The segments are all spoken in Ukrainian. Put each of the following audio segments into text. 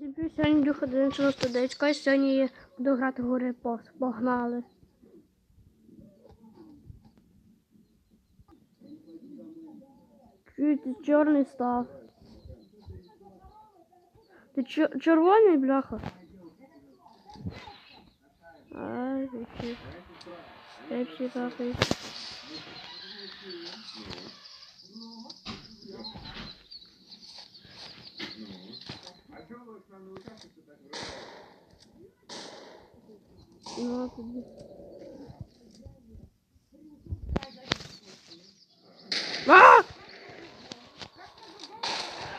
Всім привіт, сьогодні Дюха 99 і сьогодні я буду грати в гори Пос. Погнали. Чуй, ти чорний став. Ти чо- червоний, бляха? Ай. Пепсі капає. Ну, а тоді. А!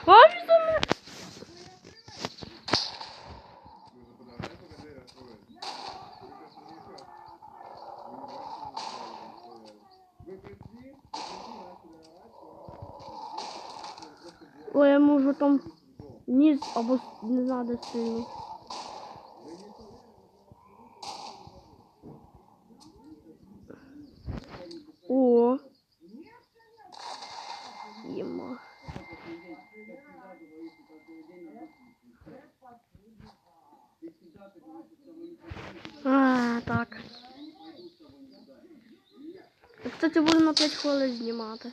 А, він за ніс або не знаю, сильно. О. Ема. А, так. Кстати, буду на 5 хвилин знімати.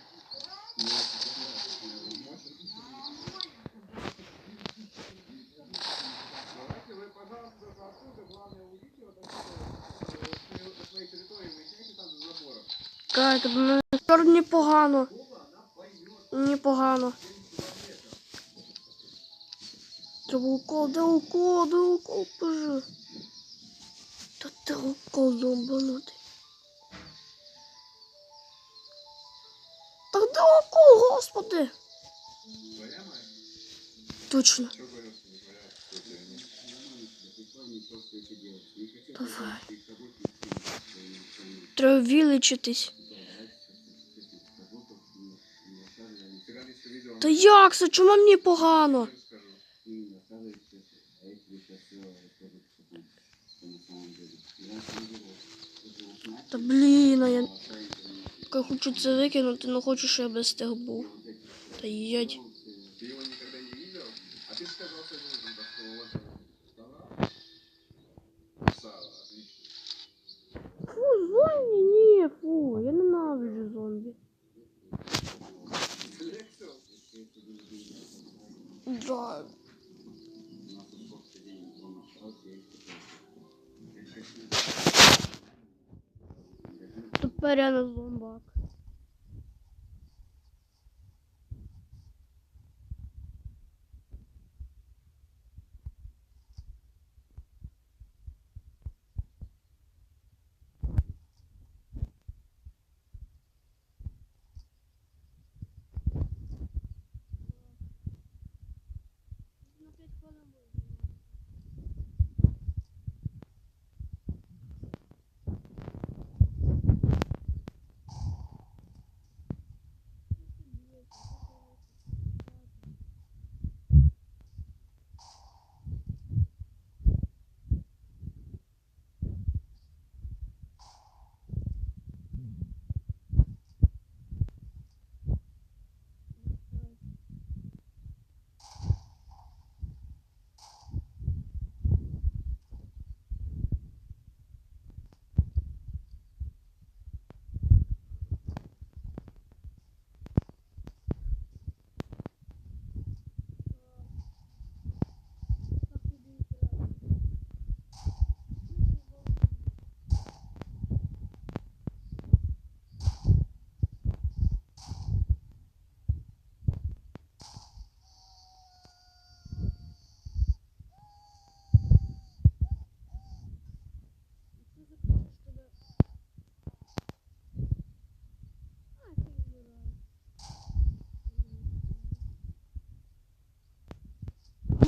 Кайте, мене тепер непогано. Непогано. Треба укол, де укол, де укол, боже. Та ти укол зомбанутий. Та де укол, господи? Точно. Давай. Треба вилечитись. Та як це? Чому мені погано? Та блін, а я я хочу це викинути, але хочу, щоб я без тих був. Та їдь. Ти його ніколи не видел? А ти сказав, что Тепер я на зомбак. На 5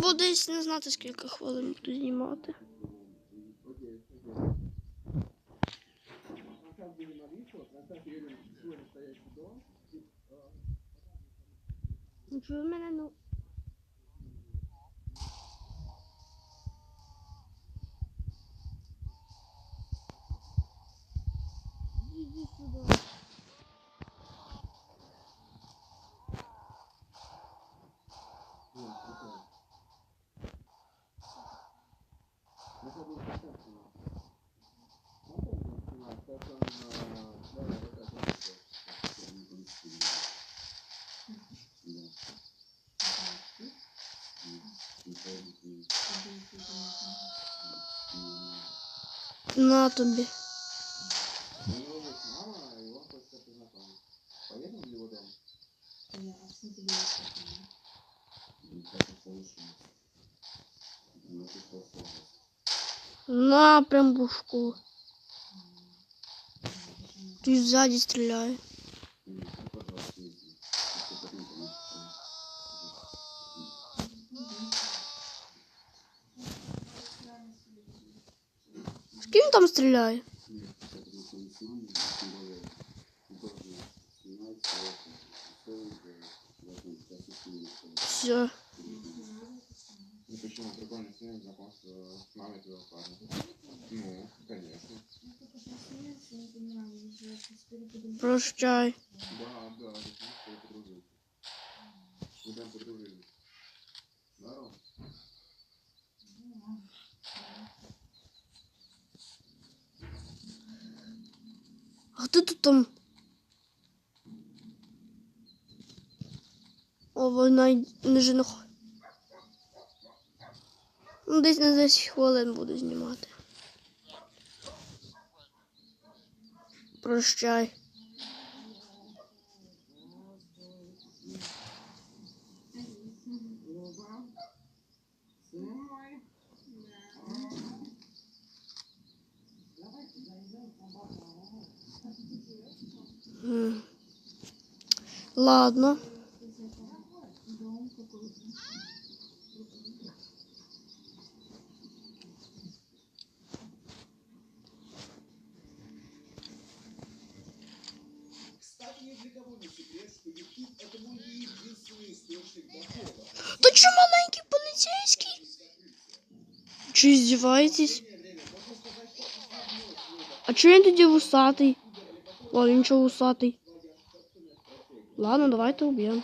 Бо десь не знати, скільки хвилин буду знімати. Ну, мене, ну... Іди сюди. его дом? На прям бушку. Ти ззаді стріляє. З там стріляє? Все. Ну почему? Прикольно знакомство с мамой твоего парня. Ну, конечно. Прощай. А хто тут там? О, вона не жених. Ну, десь на 10 хвилин буду знімати. Прощай. Ладно. Ти що маленький поліцейський? Чи здіваєтесь? А чого він тоді вусатий? О, він чого вусатий? Ладно, давайте уб'ємо.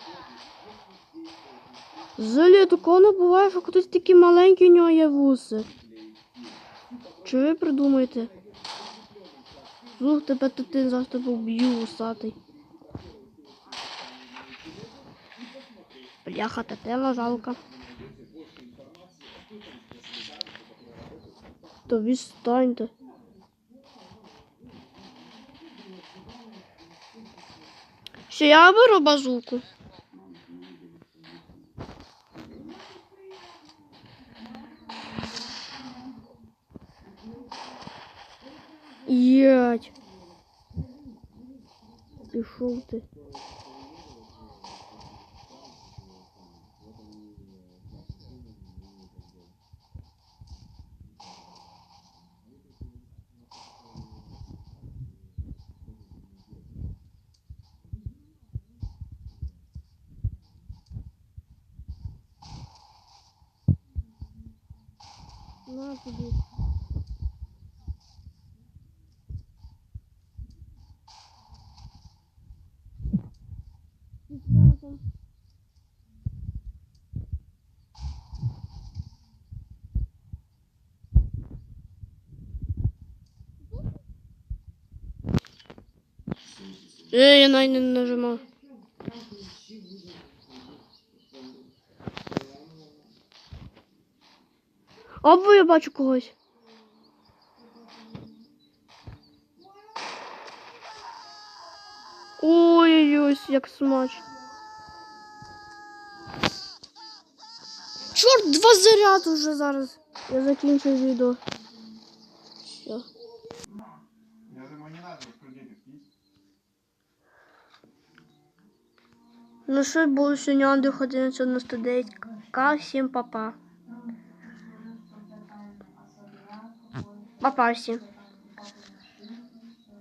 Взагалі такого не буває, що хтось такий маленький у нього є вуси. Що ви придумаєте? Слух тебе то ти зараз тебе вб'ю вусатий. Бляха, та тела жалко. Станьте. Все, я беру базуку. Ять. Пішов ти. На тобі. Разом. Е, я навіть не нажимав. Або я бачу когось. Ой-ой-ой, як смачно. Чорт, два заряд уже зараз. Я закінчу відео. Все. Я думаю, не надо. Ну що було сьогодні Андрюх 1199. К, всім папа. Папа всім.